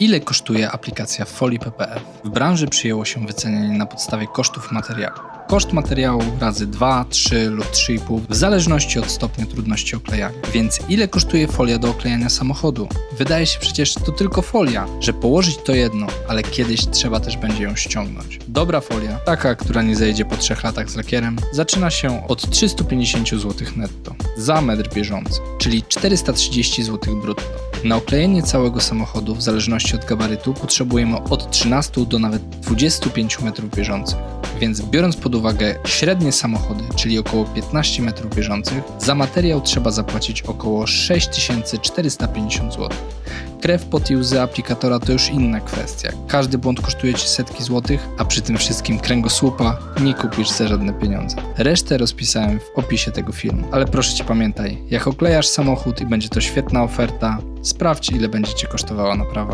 Ile kosztuje aplikacja Folii PPF? W branży przyjęło się wycenianie na podstawie kosztów materiału. Koszt materiału razy 2, 3 lub 3,5 w zależności od stopnia trudności oklejania. Więc ile kosztuje folia do oklejania samochodu? Wydaje się przecież to tylko folia, że położyć to jedno, ale kiedyś trzeba też będzie ją ściągnąć. Dobra folia, taka, która nie zejdzie po 3 latach z lakierem, zaczyna się od 350 zł netto za metr bieżący, czyli 430 zł brutto. Na oklejenie całego samochodu, w zależności od gabarytu, potrzebujemy od 13 do nawet 25 metrów bieżących. Więc biorąc pod uwagę średnie samochody, czyli około 15 metrów bieżących, za materiał trzeba zapłacić około 6450 zł. Krew, pot i łzy aplikatora to już inna kwestia. Każdy błąd kosztuje Ci setki złotych, a przy tym wszystkim kręgosłupa nie kupisz za żadne pieniądze. Resztę rozpisałem w opisie tego filmu. Ale proszę Cię pamiętaj, jak oklejasz samochód i będzie to świetna oferta, sprawdź ile będzie Cię kosztowała naprawa.